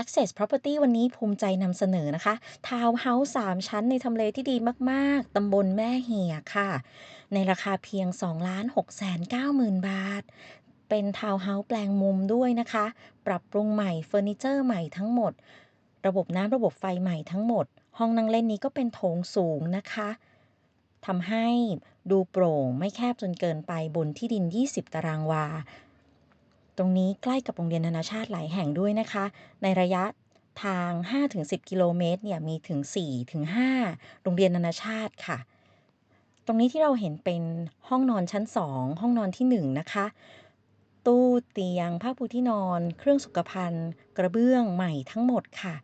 Access Property วันนี้ภูมิใจนำเสนอนะคะ ทาวน์เฮาส์3ชั้นในทำเลที่ดีมาก ๆ ตำบลแม่เหียค่ะ ในราคาเพียง 2,690,000 บาท เป็นทาวน์เฮาส์แปลงมุมด้วยนะคะ ปรับปรุงใหม่เฟอร์นิเจอร์ใหม่ทั้งหมด ระบบน้ำระบบไฟใหม่ทั้งหมด ห้องนั่งเล่นนี้ก็เป็นโถงสูงนะคะทำให้ดูโปร่งไม่แคบจนเกินไปบนที่ดิน 20 ตารางวา ตรงนี้ใกล้กับโรงเรียนนานาชาติหลายแห่งด้วยนะคะ ในระยะทาง 5-10 กิโลเมตรเนี่ยมีถึง 4-5 โรงเรียนนานาชาติค่ะ ตรงนี้ที่เราเห็นเป็นห้องนอนชั้น 2 ห้องนอนที่ 1 นะคะ ตู้เตียงผ้าปูที่นอน เครื่องสุขภัณฑ์ กระเบื้องใหม่ทั้งหมดค่ะ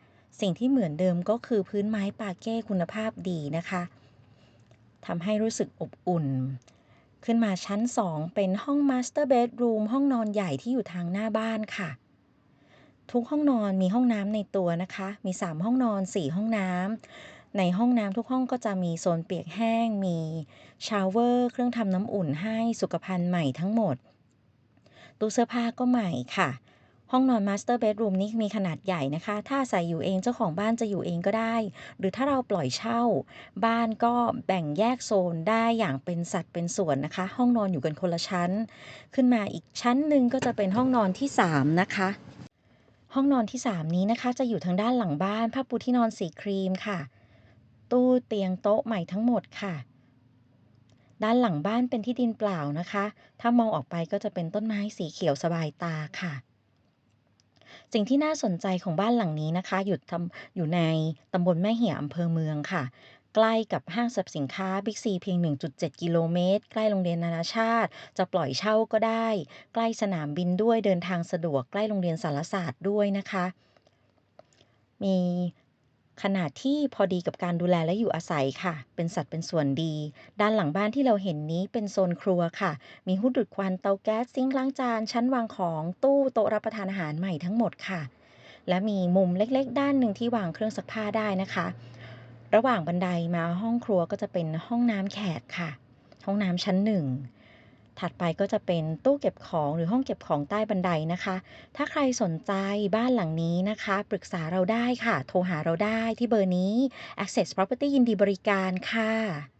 สิ่งที่เหมือนเดิมก็คือพื้นไม้ปาเก้คุณภาพดีนะคะทำให้รู้สึกอบอุ่น ขึ้นมาชั้นสองเป็นห้องมาสเตอร์เบดรูมห้องนอนใหญ่ที่อยู่ทางหน้าบ้านค่ะ ทุกห้องนอนมีห้องน้ำในตัวนะคะ มี 3 ห้องนอน 4 ห้องน้ำในห้องน้ำทุกห้องก็จะมีโซนเปียกแห้ง มีชาวเวอร์ เครื่องทำน้ำอุ่นให้สุขภัณฑ์ใหม่ทั้งหมดตู้เสื้อผ้าก็ใหม่ค่ะ ห้องนอนมาสเตอร์เบดรูมนี้มีขนาดใหญ่นะคะ ถ้าใส่อยู่เองเจ้าของบ้านจะอยู่เองก็ได้ หรือถ้าเราปล่อยเช่า บ้านก็แบ่งแยกโซนได้อย่างเป็นสัดเป็นส่วนนะคะ ห้องนอนอยู่กันคนละชั้น ขึ้นมาอีกชั้นหนึ่งก็จะเป็นห้องนอนที่ 3 นะคะห้องนอนที่ 3 นี้นะคะ จะอยู่ทางด้านหลังบ้านผ้าปูที่นอนสีครีมค่ะ ตู้เตียงโต๊ะใหม่ทั้งหมดค่ะ ด้านหลังบ้านเป็นที่ดินเปล่านะคะ ถ้ามองออกไปก็จะเป็นต้นไม้สีเขียวสบายตาค่ะ สิ่งที่น่าสนใจของบ้านหลังนี้นะคะอยู่ทำอยู่ในตำบลแม่เหี่ยอำเภอเมืองค่ะ ใกล้กับห้างสรรพสินค้าบิ๊กซีเพียง 1.7 กิโลเมตร ใกล้โรงเรียนนานาชาติ จะปล่อยเช่าก็ได้ ใกล้สนามบินด้วยเดินทางสะดวกใกล้โรงเรียนสารศาสตร์ด้วยนะคะ มี ขนาดที่พอดีกับการดูแลและอยู่อาศัยค่ะ เป็นสัดเป็นส่วนดี ด้านหลังบ้านที่เราเห็นนี้เป็นโซนครัวค่ะ มีหุ้ดูดควันเตาแก๊สซิงค์ล้างจาน ชั้นวางของตู้โต๊ะรับประทานอาหารใหม่ทั้งหมดค่ะ และมีมุมเล็กๆ ด้านหนึ่งที่วางเครื่องซักผ้าได้นะคะ ระหว่างบันไดมาห้องครัวก็จะเป็นห้องน้ำแขกค่ะ ห้องน้ำชั้นหนึ่ง ถัดไปก็จะเป็นตู้เก็บของหรือห้องเก็บของใต้บันไดนะคะ ถ้าใครสนใจบ้านหลังนี้นะคะ ปรึกษาเราได้ค่ะ โทรหาเราได้ที่เบอร์นี้ Access Property ยินดีบริการค่ะ